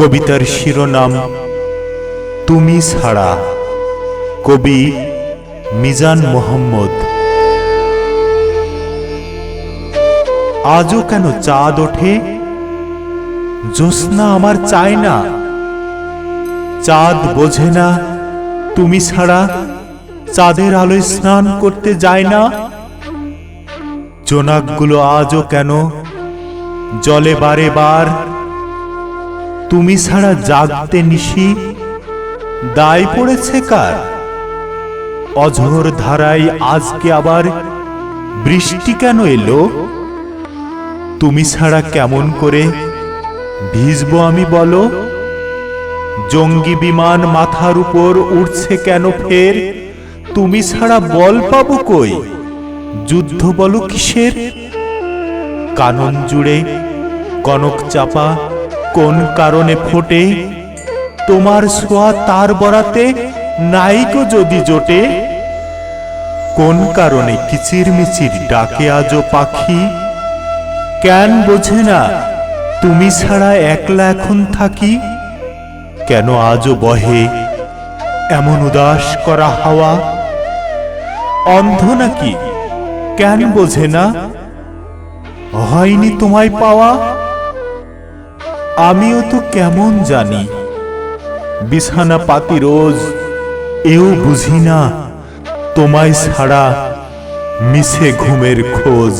কবিতার শিরোনাম, তুমি ছাড়া কবি মিজান মোহাম্মদ। আজও কেন চাঁদ ওঠে? জ্যোৎস্না আমার চায় না। চাঁদ বোঝে না, তুমি ছাড়া চাঁদের আলোয় স্নান করতে যায় না। জোনাকগুলো আজও কেন? জলে বারে বার তুমি ছাড়া জাগতে নিশি, দায় পড়েছে কার? অঝোর ধারায় আজকে আবার বৃষ্টি কেন এলো? তুমি ছাড়া কেমন করে ভিজবো আমি বলো? জঙ্গি বিমান মাথার উপর উঠছে কেন ফের? তুমি ছাড়া বল পাবো কই? যুদ্ধ বলো কিসের? কানন জুড়ে কনক চাপা কোন কারণে ফোটে? তোমার ছোঁয়া তার বরাতে নাইকো যদি জোটে? কোন কারণে কিচির মিচির ডাকে আজও পাখি? কেন বোঝে না তুমি ছাড়া একলা এখন থাকি? কেন আজও বহে এমন উদাস করা হাওয়া? অন্ধ নাকি? কেন বোঝে না? হয়নি তোমায় পাওয়া? আমিও তো কেমন জানি। বিছানা পাতি রোজ, এও বুঝি না, তোমায় ছাড়া মিশে ঘুমের খোঁজ।